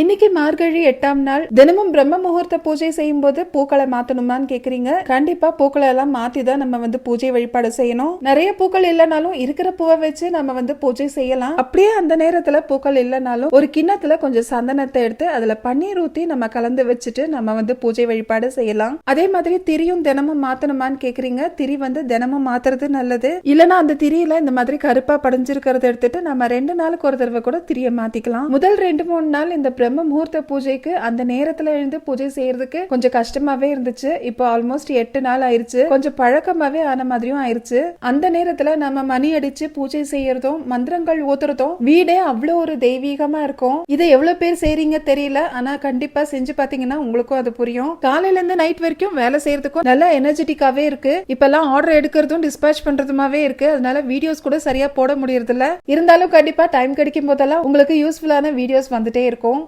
இன்னைக்கு மார்கழி எட்டாம் நாள். தினமும் பிரம்ம முகூர்த்த பூஜை செய்யும் போது பூக்களை மாத்தணுமான்னு கேக்குறீங்க. கண்டிப்பா பூக்களை எல்லாம் மாத்தி தான் நம்ம வந்து பூஜை வழிபாடு செய்யணும். நிறைய பூக்கள் இல்லைனாலும் இருக்கிற பூவை வச்சு நம்ம வந்து பூஜை செய்யலாம். அப்படியே அந்த நேரத்துல பூக்கள் இல்லைனாலும் ஒரு கிண்ணத்துல கொஞ்சம் சந்தனத்தை எடுத்து அதுல பன்னீர் ஊத்தி நம்ம கலந்து வச்சுட்டு நம்ம வந்து பூஜை வழிபாடு செய்யலாம். அதே மாதிரி திரியும் தினமும் மாத்தணுமான்னு கேக்குறீங்க. திரி வந்து தினமும் மாத்துறது நல்லது. இல்லைன்னா அந்த திரியில இந்த மாதிரி கருப்பா படிஞ்சிருக்கிறத எடுத்துட்டு நம்ம ரெண்டு நாளுக்கு ஒரு தடவை கூட திரிய மாத்திக்கலாம். முதல் ரெண்டு மூணு நாள் இந்த பிரம்ம முகூர்த்த பூஜைக்கு அந்த நேரத்துல எழுந்து பூஜை செய்யறதுக்கு கொஞ்சம் கஷ்டமாவே இருந்துச்சு. இப்போ ஆல்மோஸ்ட் எட்டு நாள் ஆயிருச்சு. கொஞ்சம் பழக்கமாவே ஆன மாதிரியும் ஆயிருச்சு. அந்த நேரத்துல நம்ம மணி அடிச்சு பூஜை செய்யறதும் மந்திரங்கள் ஊத்துறதும் வீடே அவ்வளோ ஒரு தெய்வீகமா இருக்கும். இதை எவ்வளவு பேர் செய்றீங்க தெரியல. ஆனா கண்டிப்பா செஞ்சு பாத்தீங்கன்னா உங்களுக்கும் அது புரியும். காலையில இருந்து நைட் வரைக்கும் வேலை செய்யறதுக்கும் நல்ல எனர்ஜெட்டிக்காவே இருக்கு. இப்பெல்லாம் ஆர்டர் எடுக்கிறதும் டிஸ்பேச் பண்றதுமாவே இருக்கு. அதனால வீடியோஸ் கூட சரியா போட முடியறதில்ல. இருந்தாலும் கண்டிப்பா டைம் கிடைக்கும் போதெல்லாம் உங்களுக்கு யூஸ்ஃபுல்லான வீடியோஸ் வந்துட்டே இருக்கும்.